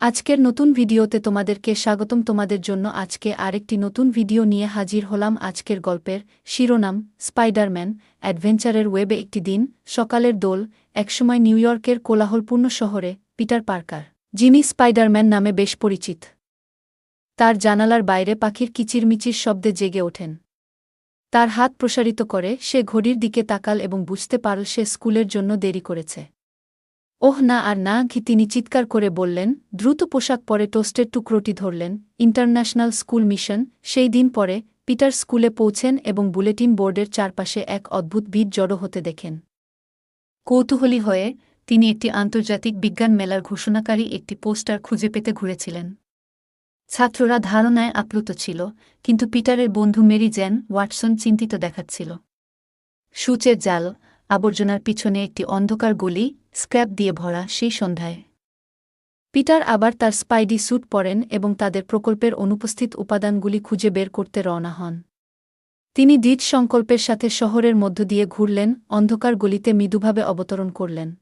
আজকের নতুন ভিডিওতে তোমাদেরকে স্বাগতম। তোমাদের জন্য আজকে আরেকটি নতুন ভিডিও নিয়ে হাজির হলাম আজকের গল্পের শিরোনাম, স্পাইডারম্যান, অ্যাডভেঞ্চারের ওয়েবে একটি দিন, সকালের দোল, একসময় নিউ ইয়র্কের কোলাহলপূর্ণ শহরে, পিটার পার্কার। যিনি স্পাইডারম্যান নামে বেশ পরিচিত। তার জানালার বাইরে পাখির কিচিরমিচির শব্দে জেগে ওঠেন। তার হাত প্রসারিত করে, সে ঘড়ির দিকে তাকাল এবং বুঝতে পারল সে স্কুলের জন্য দেরি করেছে। ওহ না আর না, ঘি তিনি চিৎকার করে বললেন, দ্রুত পোশাক পরে টোস্টের টুকরোটি ধরলেন, ইন্টারন্যাশনাল স্কুল মিশন, সেই দিন পরে পিটার স্কুলে পৌঁছেন এবং বুলেটিন বোর্ডের চারপাশে এক অদ্ভুত ভিড় জড়ো হতে দেখেন। কৌতূহলী হয়ে তিনি একটি আন্তর্জাতিক বিজ্ঞান মেলার ঘোষণাকারী একটি পোস্টার খুঁজে পেতে ঘুরেছিলেন। ছাত্ররা ধারণায় আপ্লুত ছিল, কিন্তু পিটারের বন্ধু মেরি জ্যান ওয়াটসন চিন্তিত দেখাচ্ছিল। সূচের জাল আবর্জনার পিছনে একটি অন্ধকার গলি, স্ক্র্যাপ দিয়ে ভরা সেই সন্ধ্যায়। পিটার আবার তার স্পাইডি স্যুট পরেন এবং তাদের প্রকল্পের অনুপস্থিত উপাদানগুলি খুঁজে বের করতে রওনা হন। তিনি দৃঢ় সংকল্পের সাথে শহরের মধ্য দিয়ে ঘুরলেন, অন্ধকার গলিতে মৃদুভাবে অবতরণ করলেন।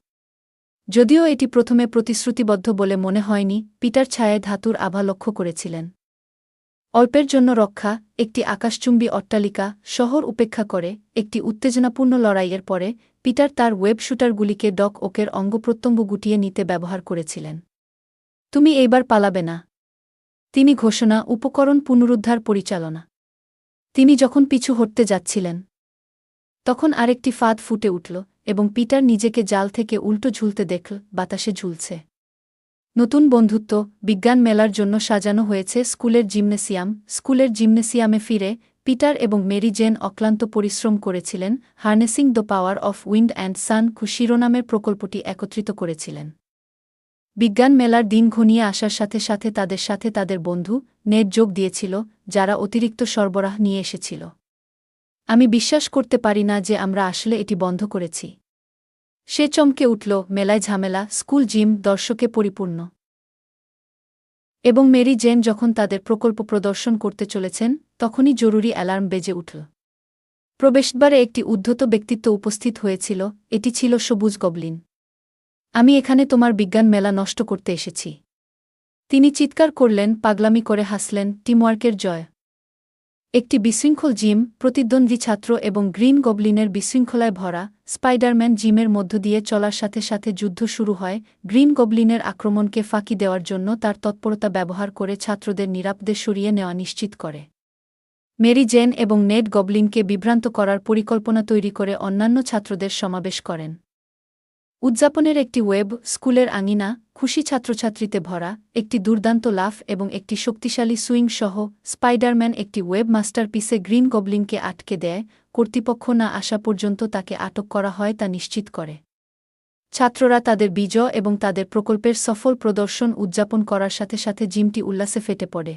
যদিও এটি প্রথমে প্রতিশ্রুতিবদ্ধ বলে মনে হয়নি, পিটার ছায়ায় ধাতুর আভা লক্ষ্য করেছিলেন। অল্পের জন্য রক্ষা, একটি আকাশচুম্বী অট্টালিকা, শহর উপেক্ষা করে, একটি উত্তেজনাপূর্ণ লড়াইয়ের পরে, পিটার তার ওয়েব শুটারগুলিকে ডক ওকের অঙ্গপ্রত্যঙ্গ গুটিয়ে নিতে ব্যবহার করেছিলেন। তুমি এইবার পালাবে না। তিনি ঘোষণা, উপকরণ পুনরুদ্ধার পরিচালনা। তিনি যখন পিছু হটতে যাচ্ছিলেন, তখন আরেকটি ফাঁদ ফুটে উঠল এবং পিটার নিজেকে জাল থেকে উল্টো ঝুলতে দেখল, বাতাসে ঝুলছে। নতুন বন্ধুত্ব বিজ্ঞান মেলার জন্য সাজানো হয়েছে স্কুলের জিমনেসিয়াম। স্কুলের জিমনেসিয়ামে ফিরে পিটার এবং মেরি জেন অক্লান্ত পরিশ্রম করেছিলেন, harnessing the power of wind and sun শিরোনামের প্রকল্পটি একত্রিত করেছিলেন। বিজ্ঞান মেলার দিন ঘনিয়ে আসার সাথে সাথে তাদের সাথে তাদের বন্ধু নেট যোগ দিয়েছিল, যারা অতিরিক্ত সরবরাহ নিয়ে এসেছিল। আমি বিশ্বাস করতে পারি না যে আমরা আসলে এটি বন্ধ করেছি। সে চমকে উঠল, মেলায় ঝামেলা, স্কুল জিম, দর্শকে পরিপূর্ণ। এবং মেরি জেন যখন তাদের প্রকল্প প্রদর্শন করতে চলেছেন, তখনই জরুরি অ্যালার্ম বেজে উঠল। প্রবেশদ্বারে একটি উদ্ধত ব্যক্তিত্ব উপস্থিত হয়েছিল, এটি ছিল সবুজ গবলিন। আমি এখানে তোমার বিজ্ঞান মেলা নষ্ট করতে এসেছি। তিনি চিৎকার করলেন, পাগলামি করে হাসলেন, টিমওয়ার্কের জয়। একটি বিশৃঙ্খল জিম, প্রতিদ্বন্দ্বী ছাত্র এবং গ্রিন গবলিনের বিশৃঙ্খলায় ভরা স্পাইডারম্যান জিমের মধ্য দিয়ে চলার সাথে সাথে যুদ্ধ শুরু হয়। গ্রিন গবলিনের আক্রমণকে ফাঁকি দেওয়ার জন্য তার তৎপরতা ব্যবহার করে ছাত্রদের নিরাপদে সরিয়ে নেওয়া নিশ্চিত করে। মেরি জেন এবং নেট গবলিনকে বিভ্রান্ত করার পরিকল্পনা তৈরি করে অন্যান্য ছাত্রদের সমাবেশ করেন। উদযাপনের একটি ওয়েব, স্কুলের আঙিনা খুশি ছাত্রছাত্রীতে ভরা একটি দুর্দান্ত লাফ এবং একটি শক্তিশালী সুইং সহ স্পাইডারম্যান একটি ওয়েব মাস্টারপিসে গ্রিন গবলিনকে আটকে দেয়, কর্তৃপক্ষ না আসা পর্যন্ত তাকে আটক করা হয় তা নিশ্চিত করে। ছাত্ররা তাদের বিজয় এবং তাদের প্রকল্পের সফল প্রদর্শন উদযাপন করার সাথে সাথে জিমটি উল্লাসে ফেটে পড়ে।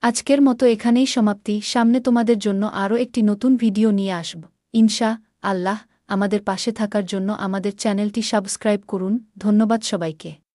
আজকের মতো এখানেই সমাপ্তি। সামনে তোমাদের জন্য আরও একটি নতুন ভিডিও নিয়ে আসব। ইনশা আল্লাহ। আমাদের পাশে থাকার জন্য আমাদের চ্যানেলটি সাবস্ক্রাইব করুন। ধন্যবাদ সবাইকে।